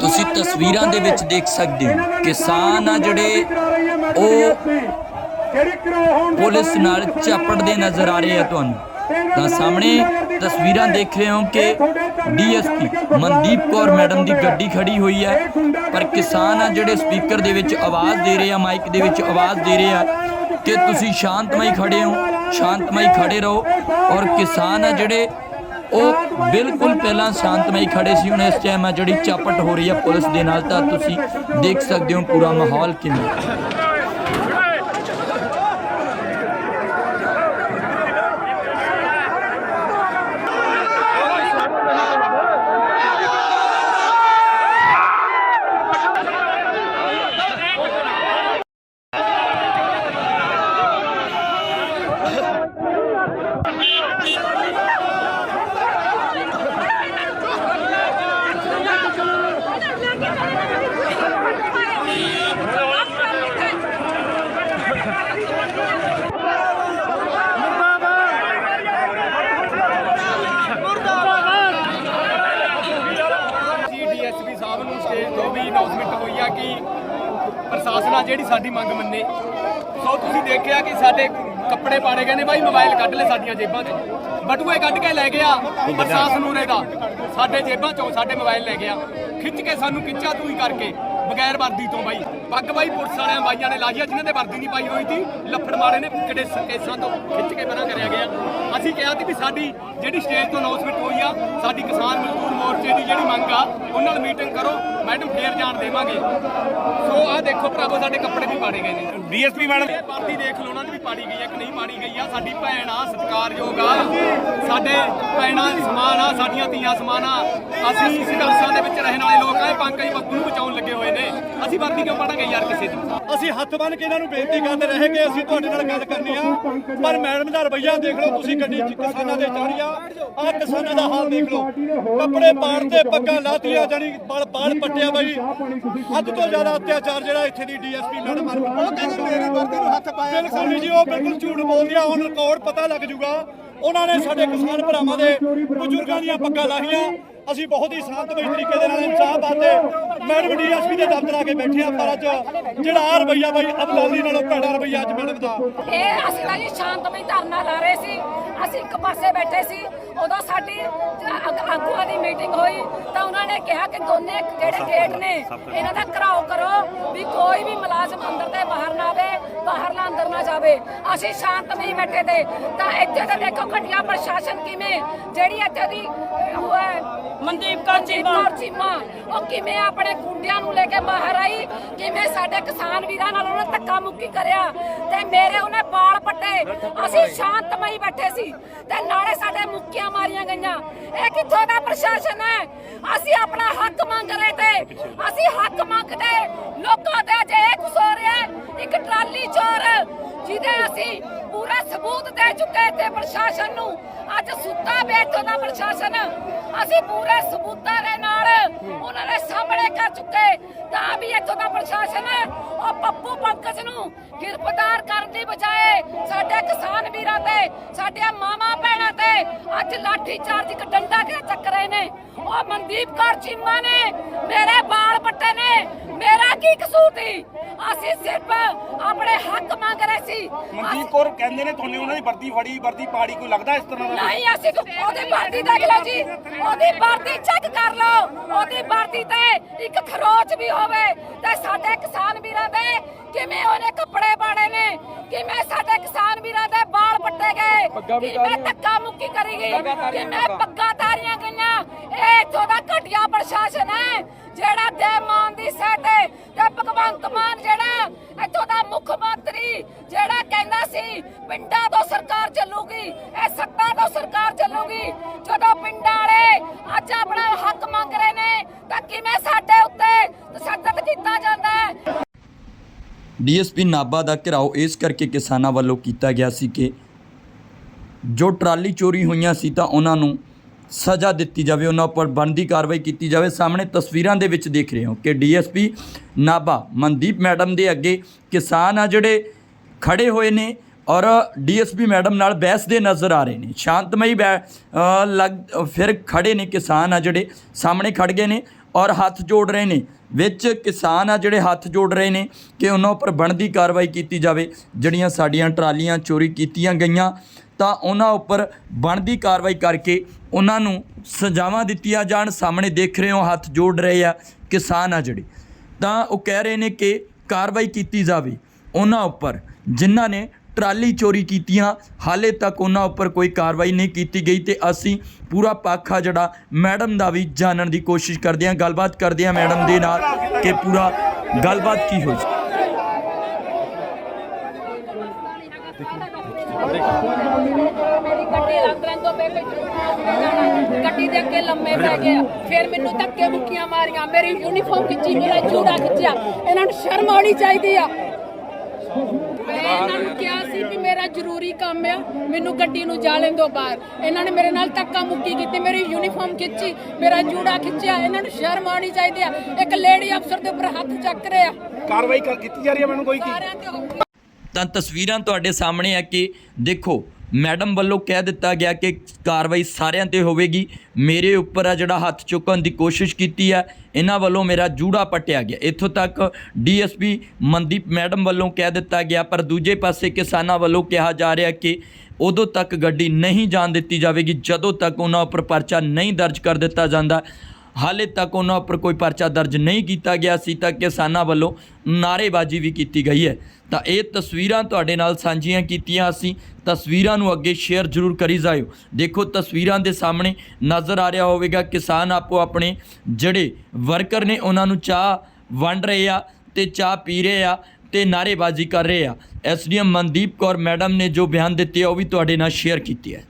ਤੁਸੀਂ ਤਸਵੀਰਾਂ ਦੇ ਵਿੱਚ ਦੇਖ ਸਕਦੇ ਹੋ ਕਿਸਾਨ ਆ ਜਿਹੜੇ ਉਹ ਪੁਲਿਸ ਨਾਲ ਝਪੜਦੇ ਨਜ਼ਰ ਆ ਰਹੇ ਆ ਤੁਹਾਨੂੰ। ਤਾਂ ਸਾਹਮਣੇ ਤਸਵੀਰਾਂ ਦੇਖ ਰਹੇ ਹੋ ਕਿ ਡੀਐਸਪੀ ਮਨਦੀਪ ਕੌਰ ਮੈਡਮ ਦੀ ਗੱਡੀ ਖੜੀ ਹੋਈ ਹੈ। ਪਰ ਕਿਸਾਨ ਆ ਜਿਹੜੇ ਸਪੀਕਰ ਦੇ ਵਿੱਚ ਆਵਾਜ਼ ਦੇ ਰਹੇ ਆ ਮਾਈਕ ਦੇ ਵਿੱਚ ਆਵਾਜ਼ ਦੇ ਰਹੇ ਆ ਕਿ ਤੁਸੀਂ ਸ਼ਾਂਤਮਈ ਖੜੇ ਹੋ ਸ਼ਾਂਤਮਈ ਖੜੇ ਰਹੋ। ਔਰ ਕਿਸਾਨ ਆ ਜਿਹੜੇ ਉਹ ਬਿਲਕੁਲ ਪਹਿਲਾਂ ਸ਼ਾਂਤਮਈ ਖੜੇ ਸੀ, ਹੁਣ ਇਸ ਟਾਈਮ ਆ ਜਿਹੜੀ ਚਾਪਟ ਹੋ ਰਹੀ ਹੈ ਪੁਲਿਸ ਦੇ ਨਾਲ, ਤਾਂ ਤੁਸੀਂ ਦੇਖ ਸਕਦੇ ਹੋ ਪੂਰਾ ਮਾਹੌਲ ਕਿਵੇਂ ਜੀ ਡੀਐਸਪੀ ਸਾਹਿਬ ਨੂੰ ਸਟੇਜ ਤੋਂ ਵੀ ਅਨਾਉਂਸਮੈਂਟ ਹੋਈ ਆ ਕਿ ਪ੍ਰਸ਼ਾਸਨ ਆ ਜਿਹੜੀ ਸਾਡੀ ਮੰਗ ਮੰਨੇ। ਸੋ ਤੁਸੀਂ ਦੇਖਿਆ ਕਿ ਸਾਡੇ ਕੱਪੜੇ ਪਾੜੇ ਗਏ ਨੇ ਬਾਈ, ਮੋਬਾਈਲ ਕੱਢ ਲੈ ਸਾਡੀਆਂ ਜੇਬਾਂ 'ਚ। ਬਟੂਏ ਕੱਢ ਕੇ ਲੈ ਗਿਆ ਪ੍ਰਸ਼ਾਸਨ ਉਰੇ ਦਾ। ਸਾਡੇ ਜੇਬਾਂ 'ਚੋਂ ਸਾਡੇ ਮੋਬਾਈਲ ਲੈ ਗਿਆ। ਖਿੱਚ ਕੇ ਸਾਨੂੰ ਕਿੱਚਾ ਤੂੰ ਹੀ ਕਰਕੇ, ਬਗੈਰ ਵਰਦੀ ਤੋਂ ਬਾਈ। ਪੱਗ ਬਾਈ ਪੁਲਿਸ ਵਾਲਿਆਂ ਬਾਈਆਂ ਨੇ ਲਾਈ ਆ ਜਿਨ੍ਹਾਂ ਦੇ ਵਰਦੀ ਨਹੀਂ ਪਾਈ ਹੋਈ ਸੀ। ਲੱਫੜ ਮਾਰੇ ਨੇ ਕਿਹੜੇ ਕੇਸਾਂ ਤੋਂ ਖਿੱਚ ਕੇ ਪਰਾਂ ਕਰਿਆ ਗਿਆ। ਅਸੀਂ ਕਿਹਾ ਸੀ ਵੀ ਸਾਡੀ ਜਿਹੜੀ ਸਟੇਜ ਤੋਂ ਅਨਾਉਂਸਮੈਂਟ ਹੋਈ ਆ ਸਾਡੀ ਕਿਸਾਨ ਮਜ਼ਦੂਰ ਮੋਰਚੇ ਦੀ ਜਿਹੜੀ ਮੰਗ ਆ ਉਹਨਾਂ ਨਾਲ ਮੀਟਿੰਗ ਕਰੋ ਮੈਡਮ ਫੇਰ ਜਾਣ ਦੇਵਾਂਗੇ। ਸੋ ਆਹ ਦੇਖੋ ਭਰਾਵੋ ਸਾਡੇ ਕੱਪੜੇ ਵੀ ਪਾੜੇ ਗਏ ਨੇ। ਡੀਐਸਪੀ ਮੈਡਮ ਇਹ ਵਰਦੀ ਦੇਖ ਲਓ ਉਹਨਾਂ ਦੀ ਵੀ ਪਾੜੀ ਗਈ ਆ ਕਿ ਨਹੀਂ ਪਾੜੀ ਗਈ ਆ। ਸਾਡੀ ਭੈਣ ਆ ਸਤਿਕਾਰਯੋਗ ਆ। ਸਾਡੇ ਭੈਣਾਂ ਸਮਾਨ ਆ ਸਾਡੀਆਂ ਧੀਆਂ ਸਮਾਨ ਆ। ਅਸੀਂ ਸੰਘਰਸ਼ਾਂ ਦੇ ਵਿੱਚ ਰਹਿਣ ਵਾਲੇ ਲੋਕ ਆ ਪੰਕਜ ਬੱਬੂ ਨੂੰ ਬਚਾਉਣ ਲੱਗੇ ਹੋਏ ਨੇ। ਅਸੀਂ ਵਰਦੀ ਕਿਉਂ ਪਾੜਾਂਗੇ? ਯਾਰ ਕਿਸੇ ਦੀ ਅਸੀਂ ਹੱਥ ਬੰਨ ਕੇ ਇਹਨਾਂ ਨੂੰ ਬੇਨਤੀ ਕਰਦੇ ਰਹੇ ਕਿ ਅਸੀਂ ਤੁਹਾਡੇ ਨਾਲ ਗੱਲ ਕਰਨੀ ਆ। ਪਰ ਮੈਡਮ ਦਾ ਰਵੱਈਆ ਦੇਖ ਲਓ ਤੁਸੀਂ ਗੱਡੀ ਕਿਸਾਨਾਂ ਦੇ ਚਾੜੀਆਂ ਆਹ ਕਿਸਾਨਾਂ ਦਾ ਹਾਲ ਦੇਖ ਲਓ। ਕੱਪੜੇ ਪਾੜਦੇ ਪੱਗਾਂ ਲਾਤੀਆਂ ਜਾਨੀ ਬਲ ਬਾਲ ਪੱਟਿਆ ਬਾਈ। ਹੱਦ ਤੋਂ ਜ਼ਿਆਦਾ ਅਤਿਆਚਾਰ ਜਿਹੜਾ ਇੱਥੇ ਦੀ ਡੀਐਸਪੀ ਮੈਡਮ ਉਹ ਕਹਿੰਦੇ ਮੇਰੀ ਵਰਦੀ ਨੂੰ ਹੱਥ ਪਾਇਆ ਬਿਲਕੁਲ ਨਹੀਂ ਜੀ ਉਹ ਬਿਲਕੁਲ ਝੂਠ ਬੋਲਦੀ ਆ ਹੁਣ ਰਿਕਾਰਡ ਪਤਾ ਲੱਗ ਜੂਗਾ। ਉਹਨਾਂ ਨੇ ਸਾਡੇ ਕਿਸਾਨ ਭਰਾਵਾਂ ਦੇ ਬਜ਼ੁਰਗਾਂ ਦੀਆਂ ਪੱਗਾਂ ਲਾਹੀਆਂ। ਅਸੀਂ ਬਹੁਤ ਹੀ ਸ਼ਾਂਤਮਈ ਤਰੀਕੇ ਦੇ ਨਾਲ ਇਨਸਾਫ ਬਾਤੇ ਮੈਡਮ ਡੀਐਸਪੀ ਦੇ ਦਫ਼ਤਰ ਆ ਕੇ ਬੈਠੇ ਆ ਪਰ ਅੱਜ ਜਿਹੜਾ ਆ ਰਵਈਆ ਬਾਈ ਅਬਦਾਲੀ ਨਾਲੋਂ ਭੈੜਾ ਰਵਈਆ ਅੱਜ ਮੈਡਮ ਦਾ। ਇਹ ਅਸੀਂ ਤਾਂ ਜੀ ਸ਼ਾਂਤਮਈ ਧਰਨਾ ਲਾ ਰਹੇ ਸੀ। ਅਸੀਂ ਇੱਕ ਪਾਸੇ ਬੈਠੇ ਸੀ। ਉਦੋਂ ਸਾਡੀ ਆਗੂਆਂ ਦੀ ਮੀਟਿੰਗ ਹੋਈ ਤਾਂ ਉਹਨਾਂ ਨੇ ਕਿਹਾ ਕਿ ਦੋਨੇ ਜਿਹੜੇ ਗੇਟ ਨੇ, ਇਹਨਾਂ ਦਾ ਘਰਾਓ ਕਰੋ ਵੀ ਕੋਈ ਵੀ ਮੁਲਾਜ਼ਮ ਅੰਦਰ ਤੇ ਬਾਹਰ ਨਾ ਆਵੇ। ਬਾਹਰਲਾ ਅੰਦਰ ਨਾ ਜਾਵੇ। ਅਸੀਂ ਸ਼ਾਂਤਮਈ ਬੈਠੇ ਤੇ। ਤਾਂ ਇੱਥੇ ਤਾਂ ਦੇਖੋ ਘਟੀਆ ਪ੍ਰਸ਼ਾਸਨ ਕਿਵੇਂ ਜਿਹੜੀ ਇੱਥੇ ਦੀ ਉਹ ਹੈ ਮਨਦੀਪ ਕੌਰ ਚੀਮਾ। ਉਹ ਕਿਵੇਂ ਆਪਣੇ ਗੁੰਡਿਆਂ ਨੂੰ ਲੈ ਕੇ ਬਾਹਰ ਆਈ ਕਿਵੇਂ ਸਾਡੇ ਕਿਸਾਨ ਵੀਰਾਂ ਨਾਲ ਉਹਨੇ ਧੱਕਾ ਮੁੱਕੀ ਕਰਿਆ। ਤੇ ਮੇਰੇ ਉਹਨੇ ਬਾਲ ਪੱਟੇ। ਅਸੀਂ ਸ਼ਾਂਤਮਈ ਬੈਠੇ ਸੀ। ਤੇ ਨਾਲੇ ਸਾਡੇ ਮੁੱਕੀਆਂ ਮਾਰੀਆਂ ਗਈਆਂ। ਇਹ ਕਿੱਥੋਂ ਦਾ ਪ੍ਰਸ਼ਾਸਨ ਹੈ? ਅਸੀਂ ਆਪਣਾ ਹੱਕ ਮੰਗ ਰਹੇ ਤੇ। ਅਸੀਂ ਹੱਕ ਮੰਗਦੇ। ਲੋਕਾਂ ਦੇ ਜੇ ਇੱਕ ਚੋਰ, ਜਿਹਦੇ ਅਸੀਂ ਪੂਰਾ ਸਬੂਤ ਦੇ ਚੁੱਕੇ ਤੇ ਪ੍ਰਸ਼ਾਸਨ ਨੂੰ। ਅੱਜ ਸੁੱਤਾ ਬੈਠੋ ਦਾ ਪ੍ਰਸ਼ਾਸਨ। ਅਸੀਂ ਪੂਰੇ ਸਬੂਤਾਂ ਦੇ ਨਾਲ ਉਹਨਾਂ ਦੇ ਸਾਹਮਣੇ ਕਰ ਚੁੱਕੇ। ਤਾਂ ਵੀ ਇੱਥੋਂ ਦਾ ਪ੍ਰਸ਼ਾਸਨ ਉਹ ਪੱਪੂ ਪੰਕਜ ਨੂੰ ਗ੍ਰਿਫਤਾਰ ਕਰਨ ਦੀ ਬਜਾਏ ਸਾਡੇ ਕਿਸਾਨ ਵੀਰਾਂ ਤੇ ਸਾਡੇ ਮਾਮਾ ਭੈਣਾਂ ਤੇ ਅੱਜ ਲਾਠੀ ਚਾਰਜ ਇੱਕ ਡੰਡਾ ਕੇ ਚੱਕ ਰਹੇ ਨੇ? ਉਹ ਮਨਦੀਪ ਕੌਰ ਚੀਮਾ ਨੇ, ਮੇਰੇ ਬਾਲ ਪੱਟੇ ਨੇ। ਮੇਰਾ ਕੀ ਕਸੂਰ ਸੀ? ਅਸੀਂ ਸਿਰਫ ਆਪਣੇ ਹੱਕ ਮੰਗ ਰਹੇ ਸੀ। ਮਨਦੀਪ ਕੌਰ ਕਹਿੰਦੇ ਨੇ ਤੁਹਾਨੂੰ ਉਹਨਾਂ ਦੀ ਵਰਦੀ ਫੜੀ ਵਰਦੀ ਪਾੜੀ ਕੋਈ ਲੱਗਦਾ ਇਸ ਤਰ੍ਹਾਂ ਦਾ ਨਹੀਂ ਅਸੀਂ ਉਹਦੀ ਵਰਦੀ ਦੇਖ ਲਓ ਜੀ। ਉਹਦੀ ਵਰਦੀ ਚੈੱਕ ਕਰ ਲਓ। ਉਹਦੀ ਵਰਦੀ ਤੇ ਇੱਕ ਖਰੋਚ ਵੀ ਹੋਵੇ ਤੇ ਸਾਡੇ ਕਿਸਾਨ ਵੀਰਾਂ ਦੇ ਕਿਵੇਂ ਉਹਨੇ ਕੱਪੜੇ ਪਾੜੇ ਨੇ? ਕਿਵੇਂ ਸਾਡੇ ਕਿਸਾਨ ਵੀਰਾਂ ਦੇ ਬਾਲ ਪੱਟੇ ਗਏ? ਕਿਵੇਂ ਧੱਕਾ ਮੁੱਕੀ ਕਰੀ ਗਈ? ਕਿਵੇਂ ਪੱਗਾਂ ਤਾਰੀਆਂ ਗਈਆਂ? ਇਹ ਇੱਥੋਂ ਦਾ ਘਟੀਆ ਪ੍ਰਸ਼ਾਸਨ ਹੈ। ਜਿਹੜਾ ਦੇ ਮਾਨ ਦੀ ਸੈਟ ਤੇ ਭਗਵੰਤ ਮਾਨ ਜਿਹੜਾ ਇੱਥੋਂ ਦਾ ਮੁੱਖ ਮੰਤਰੀ ਜਿਹੜਾ ਕਹਿੰਦਾ ਸੀ, ਪਿੰਡਾਂ ਤੋਂ ਸਰਕਾਰ ਚੱਲੂਗੀ, ਇਹ ਸੱਤਾ ਤੋਂ ਸਰਕਾਰ ਚੱਲੂਗੀ। ਜਦੋਂ ਪਿੰਡਾਂ ਵਾਲੇ ਅੱਜ ਆਪਣਾ ਹੱਕ ਮੰਗ ਰਹੇ ਨੇ, ਤਾਂ ਕਿਵੇਂ ਸਾਡੇ ਉੱਤੇ ਤਸ਼ੱਦਦ ਕੀਤਾ ਜਾਂਦਾ ਹੈ? ਡੀਐਸਪੀ ਨਾਭਾ ਦਾ ਘਿਰਾਓ ਇਸ ਕਰਕੇ ਕਿਸਾਨਾਂ ਵੱਲੋਂ ਕੀਤਾ ਗਿਆ ਸੀ ਕਿ ਜੋ ਟਰਾਲੀ ਚੋਰੀ ਹੋਈਆਂ ਸੀ ਤਾਂ ਉਹਨਾਂ ਨੂੰ ਸਜ਼ਾ ਦਿੱਤੀ ਜਾਵੇ, ਉਹਨਾਂ ਉੱਪਰ ਬਣਦੀ ਕਾਰਵਾਈ ਕੀਤੀ ਜਾਵੇ। ਸਾਹਮਣੇ ਤਸਵੀਰਾਂ ਦੇ ਵਿੱਚ ਦੇਖ ਰਹੇ ਹੋ ਕਿ ਡੀਐਸਪੀ ਨਾਭਾ ਮਨਦੀਪ ਮੈਡਮ ਦੇ ਅੱਗੇ ਕਿਸਾਨ ਆ ਜਿਹੜੇ ਖੜੇ ਹੋਏ ਨੇ ਔਰ ਡੀਐਸਪੀ ਮੈਡਮ ਨਾਲ ਬਹਿਸ ਦੇ ਨਜ਼ਰ ਆ ਰਹੇ ਨੇ। ਸ਼ਾਂਤਮਈ ਬੈ ਲੱਗ, ਫਿਰ ਖੜੇ ਨੇ ਕਿਸਾਨ ਆ ਜਿਹੜੇ, ਸਾਹਮਣੇ ਖੜ ਗਏ ਨੇ ਔਰ ਹੱਥ ਜੋੜ ਰਹੇ ਨੇ। ਵਿੱਚ ਕਿਸਾਨ ਆ ਜਿਹੜੇ ਹੱਥ ਜੋੜ ਰਹੇ ਨੇ ਕਿ ਉਹਨਾਂ ਉੱਪਰ ਬਣਦੀ ਕਾਰਵਾਈ ਕੀਤੀ ਜਾਵੇ। ਜਿਹੜੀਆਂ ਸਾਡੀਆਂ ਟਰਾਲੀਆਂ ਚੋਰੀ ਕੀਤੀਆਂ ਗਈਆਂ ਤਾਂ ਉਹਨਾਂ ਉੱਪਰ ਬਣਦੀ ਕਾਰਵਾਈ ਕਰਕੇ ਉਹਨਾਂ ਨੂੰ ਸਜ਼ਾਵਾਂ ਦਿੱਤੀਆਂ ਜਾਣ। ਸਾਹਮਣੇ ਦੇਖ ਰਹੇ ਹੋ, ਹੱਥ ਜੋੜ ਰਹੇ ਆ ਕਿਸਾਨ ਆ ਜਿਹੜੇ। ਤਾਂ ਉਹ ਕਹਿ ਰਹੇ ਨੇ ਕਿ ਕਾਰਵਾਈ ਕੀਤੀ ਜਾਵੇ ਉਹਨਾਂ ਉੱਪਰ। ਜਿਨ੍ਹਾਂ ਨੇ ਟਰਾਲੀ ਚੋਰੀ ਕੀਤੀਆਂ, ਹਾਲੇ ਤੱਕ ਉਹਨਾਂ ਉੱਪਰ ਕੋਈ ਕਾਰਵਾਈ ਨਹੀਂ ਕੀਤੀ ਗਈ ਤੇ ਅਸੀਂ ਪੂਰਾ ਪੱਖ ਆ ਜਿਹੜਾ ਮੈਡਮ ਦਾ ਵੀ ਜਾਣਨ ਦੀ ਕੋਸ਼ਿਸ਼ ਕਰਦੇ ਹਾਂ। ਗੱਲਬਾਤ ਕਰਦੇ ਹਾਂ ਮੈਡਮ ਦੇ ਨਾਲ ਕਿ ਪੂਰਾ ਗੱਲਬਾਤ ਕੀ ਹੋਈ। ਗੱਡੀ ਲੰਘ ਲੈਣ ਤੋਂ ਬੇਬੇ ਗੱਡੀ ਦੇ ਅੱਗੇ ਲੰਮੇ ਪੈ ਗਿਆ ਫਿਰ ਮੈਨੂੰ ਧੱਕੇ ਮੁੱਕੀਆਂ ਮਾਰੀਆਂ ਮੇਰੀ ਯੂਨੀਫਾਰਮ ਖਿੱਚੀ ਮੇਰਾ ਜੂੜਾ ਖਿੱਚਿਆ। ਇਹਨਾਂ ਨੂੰ ਸ਼ਰਮ ਆਉਣੀ ਚਾਹੀਦੀ ਆ। ਮੈਂ ਇਹਨਾਂ ਨੂੰ ਕਿਹਾ ਸੀ ਕਿ ਮੇਰਾ ਜ਼ਰੂਰੀ ਕੰਮ ਆ ਮੈਨੂੰ ਗੱਡੀ ਨੂੰ ਜਾ ਲੈਣ ਦਿਓ ਬਾਹਰ। ਇਹਨਾਂ ਨੇ ਮੇਰੇ ਨਾਲ ਧੱਕਾ ਮੁੱਕੀ ਕੀਤੀ ਮੇਰੀ ਯੂਨੀਫਾਰਮ ਖਿੱਚੀ ਮੇਰਾ ਜੂੜਾ ਖਿੱਚਿਆ। ਇਹਨਾਂ ਨੂੰ ਸ਼ਰਮ ਆਉਣੀ ਚਾਹੀਦੀ ਆ। ਇੱਕ ਲੇਡੀ ਅਫਸਰ ਦੇ ਉੱਪਰ ਹੱਥ ਚੱਕ ਰਹੇ। ਆ ਕਾਰਵਾਈ ਕਰ- ਕੀਤੀ ਜਾ ਰਹੀ ਹੈ ਮੈਨੂੰ ਕੋਈ ਕੀ? ਤਾਂ ਤਸਵੀਰਾਂ ਤੁਹਾਡੇ ਸਾਹਮਣੇ ਆ ਕਿ ਦੇਖੋ ਮੈਡਮ ਵੱਲੋਂ ਕਹਿ ਦਿੱਤਾ ਗਿਆ ਕਿ ਕਾਰਵਾਈ ਸਾਰਿਆਂ ਤੇ ਹੋਵੇਗੀ। ਮੇਰੇ ਉੱਪਰ ਆ ਜਿਹੜਾ ਹੱਥ ਚੁੱਕਣ ਦੀ ਕੋਸ਼ਿਸ਼ ਕੀਤੀ ਆ, ਇਹਨਾਂ ਵੱਲੋਂ ਮੇਰਾ ਜੂੜਾ ਪਟਿਆ ਗਿਆ। ਇੱਥੋਂ ਤੱਕ ਡੀਐਸਪੀ ਮਨਦੀਪ ਮੈਡਮ ਵੱਲੋਂ ਕਹਿ ਦਿੱਤਾ ਗਿਆ, ਪਰ ਦੂਜੇ ਪਾਸੇ ਕਿਸਾਨਾਂ ਵੱਲੋਂ ਕਿਹਾ ਜਾ ਰਿਹਾ ਕਿ ਉਦੋਂ ਤੱਕ ਗੱਡੀ ਨਹੀਂ ਜਾਣ ਦਿੱਤੀ ਜਾਵੇਗੀ, ਜਦੋਂ ਤੱਕ ਉਹਨਾਂ ਉੱਪਰ ਪਰਚਾ ਨਹੀਂ ਦਰਜ ਕਰ ਦਿੱਤਾ ਜਾਂਦਾ। ਹਾਲੇ ਤੱਕ ਉਹਨਾਂ ਉੱਪਰ ਕੋਈ ਪਰਚਾ ਦਰਜ ਨਹੀਂ ਕੀਤਾ ਗਿਆ ਸੀ ਤਾਂ ਕਿਸਾਨਾਂ ਵੱਲੋਂ ਨਾਅਰੇਬਾਜ਼ੀ ਵੀ ਕੀਤੀ ਗਈ ਹੈ। ਤਾਂ ਇਹ ਤਸਵੀਰਾਂ ਤੁਹਾਡੇ ਨਾਲ ਸਾਂਝੀਆਂ ਕੀਤੀਆਂ ਅਸੀਂ। ਤਸਵੀਰਾਂ ਨੂੰ ਅੱਗੇ ਸ਼ੇਅਰ ਜ਼ਰੂਰ ਕਰੀ ਜਾਇਓ। ਦੇਖੋ, ਤਸਵੀਰਾਂ ਦੇ ਸਾਹਮਣੇ ਨਜ਼ਰ ਆ ਰਿਹਾ ਹੋਵੇਗਾ, ਕਿਸਾਨ ਆਪੋ ਆਪਣੇ ਜਿਹੜੇ ਵਰਕਰ ਨੇ, ਉਹਨਾਂ ਨੂੰ ਚਾਹ ਵੰਡ ਰਹੇ ਆ ਤੇ ਚਾਹ ਪੀ ਰਹੇ ਆ ਤੇ ਨਾਅਰੇਬਾਜ਼ੀ ਕਰ ਰਹੇ ਆ। ਐਸਡੀਐਮ ਮਨਦੀਪ ਕੌਰ ਮੈਡਮ ਨੇ ਜੋ ਬਿਆਨ ਦਿੱਤੇ ਆ, ਉਹ ਵੀ ਤੁਹਾਡੇ ਨਾਲ ਸ਼ੇਅਰ ਕੀਤੇ ਹੈ।